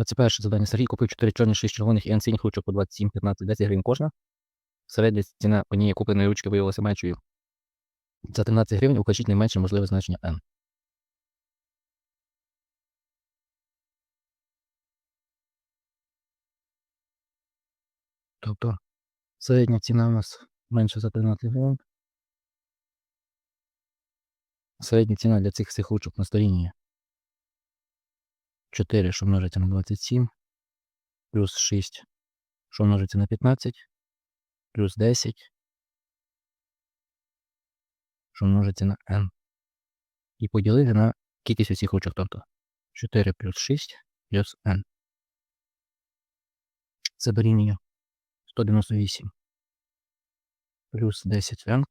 21 завдання. Сергій купив 4 чорні, 6 червоних і синіх ручок по 27, 15, 10 гривень кожна. Середня ціна однієї купленої ручки виявилася меншою. За 13 гривень укажіть найменше можливе значення N. Тобто середня ціна у нас менше за 13 гривень. Середня ціна для цих всіх ручок на сторінні 4, що множиться на 27, плюс 6, що множиться на 15, плюс 10, що множиться на n. І поділити на кількість усіх ручок, тобто 4 плюс 6 плюс n. Це дорівнює 198 плюс 10 n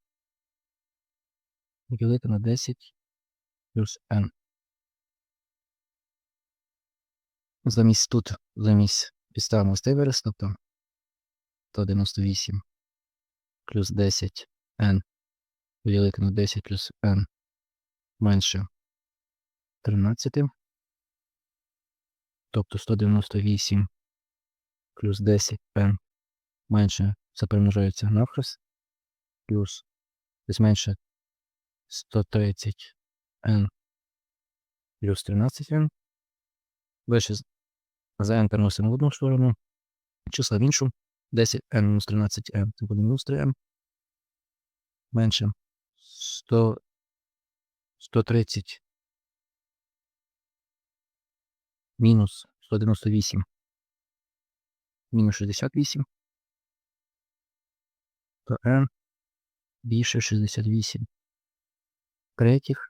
поділити на 10 плюс n. Замість тут, замість підставимо ось тобто 198 плюс 10 n поділити на 10 плюс n менше 13. Тобто 198 плюс 10 n менше це перемножається навхрест, плюс десь менше 130 n плюс 13 n. Вище за n переносимо в одну сторону, числа в іншу. 10 n мінус 13 n це буде мінус 3 m. Менше 100, 130 мінус 198 мінус 68 то n більше 68 третіх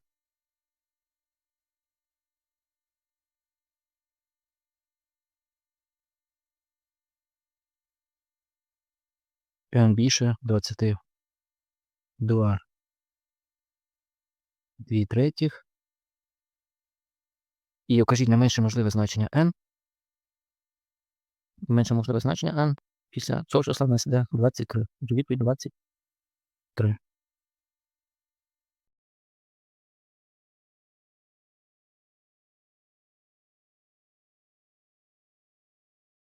n більше 22 2 третіх і окажіть найменше можливе значення n. Менше можливе значення n після цього числа в нас іде 23. Відповідь 23.